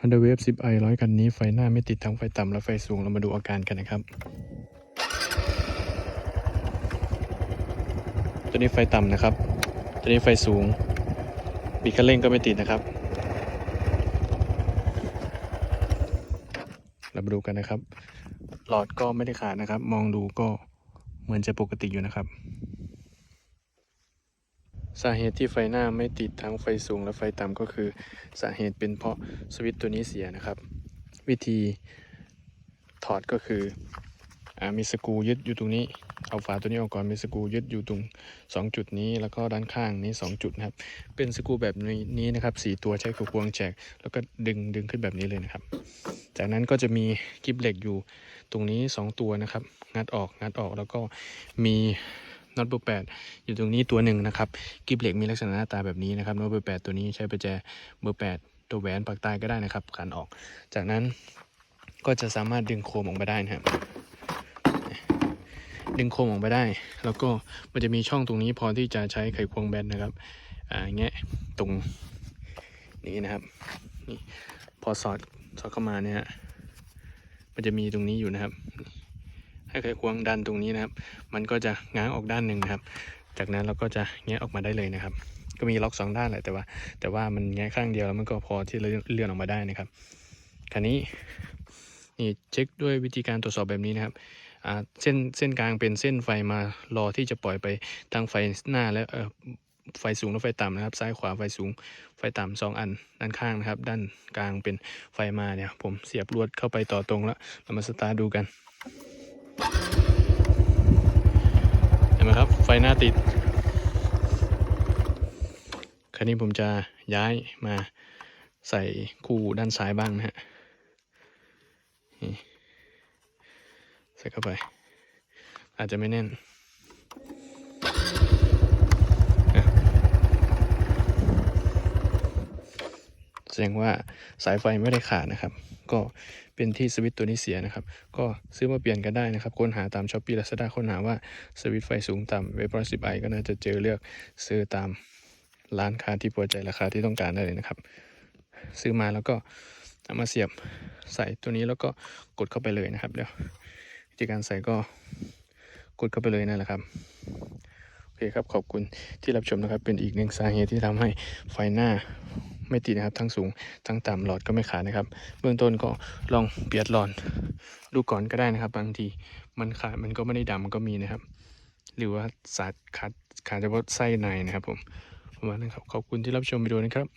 Honda Wave 10i ร้อยคันนี้ไฟหน้าไม่ติดทั้งไฟต่ำและไฟสูง เรามาดูอาการกันนะครับ ตัวนี้ไฟต่ำนะครับ ตัวนี้ไฟสูง บีคันเร่งก็ไม่ติดนะครับ เรามาดูกันนะครับ หลอดก็ไม่ได้ขาดนะครับ มองดูก็เหมือนจะปกติอยู่นะครับ สาเหตุที่ไฟหน้าไม่ติดทั้งไฟสูงและไฟต่ำก็คือ สาเหตุเป็นเพราะสวิตช์ตัวนี้เสียนะครับ วิธีถอดก็คืออมีสกรูยึดอยู่ตรงนี้ เอาฝาตัวนี้ออกก่อนมีสกรูยึดอยู่ตรง 2 จุดนี้ แล้วก็ด้านข้างนี้ 2 จุดนะครับ เป็นสกรูแบบนี้นะครับสตัวใช้ขควงแจก แล้วก็ดึงดึงขึ้นแบบนี้เลยนะครับ จากนั้นก็จะมีกิบเหล็กอยู่ตรงนี้ 2 ตัวนะครับ งัดออกงัดออกแล้วก็มี น็อตเบอร์แปดอยู่ตรงนี้ตัวหนึ่งนะครับกิบเหล็กมีลักษณะหน้าตาแบบนี้นะครับน็อตเบอร์แปดตัวนี้ใช้ประแจเบอร์แปดตัวแหวนปากใต้ก็ได้นะครับขันออก จากนั้นก็จะสามารถดึงโคมออกมาได้นะครับดึงโคมออกมาได้ แล้วก็มันจะมีช่องตรงนี้พอที่จะใช้ไขควงแบนนะครับอ่าแงะตรงนี้นะครับนี่พอสอดสอดเข้ามาเนี่ยมันจะมีตรงนี้อยู่นะครับ ให้ไขควงดันตรงนี้นะครับ มันก็จะง้างออกด้านหนึ่งนะครับ จากนั้นเราก็จะแงะออกมาได้เลยนะครับ ก็มีล็อกสองด้านแหละแต่ว่า แต่ว่ามันแงะข้างเดียวแล้วมันก็พอที่จะเลื่อนออกมาได้นะครับคราวนี้นี่เช็คด้วยวิธีการตรวจสอบแบบนี้นะครับเส้นเส้นกลางเป็นเส้นไฟมารอที่จะปล่อยไปทางไฟหน้าและไฟสูงและไฟต่ำนะครับ ซ้ายขวาไฟสูงไฟต่ำสองอันด้านข้างนะครับ ด้านกลางเป็นไฟมาเนี่ยผมเสียบลวดเข้าไปต่อตรงแล้วเรามาสตาร์ดูกัน นไหมครับ ไฟหน้าติด คราวนี้ผมจะย้ายมาใส่คู่ด้านซ้ายบ้างนะฮะใส่เข้าไป อาจจะไม่แน่นอะแส ดงว่าสายไฟไม่ได้ขาดนะครับ ก็เป็นที่สวิตตัวนี้เสียนะครับ ก็ซื้อมาเปลี่ยนกันได้นะครับ ค้นหาตามช้อปปี้ลาซาด้าค้นหาว่าสวิตไฟสูงต่ำเวฟร้อยสิบไอก็น่าจะเจอเลือกซื้อตามร้านค้าที่พอใจราคาที่ต้องการได้เลยนะครับ ซื้อมาแล้วก็เอามาเสียบใส่ตัวนี้แล้วก็กดเข้าไปเลยนะครับ เดี๋ยววิธีการใส่ก็กดเข้าไปเลยนั่นแหละครับโอเคครับขอบคุณที่รับชมนะครับ เป็นอีกหนึ่งสาเหตุที่ทำให้ไฟหน้า ไม่ติดนะครับ ทั้งสูงทั้งต่ำหลอดก็ไม่ขาดนะครับ เบื้องต้นก็ลองเปียดหลอดดูก่อนก็ได้นะครับ บางทีมันขาดมันก็ไม่ได้ดำมันก็มีนะครับ หรือว่าสาดขาดขาดเฉพาะไส้ในนะครับผมประมาณนั้นครับขอบคุณที่รับชมวิดีโอนะครับ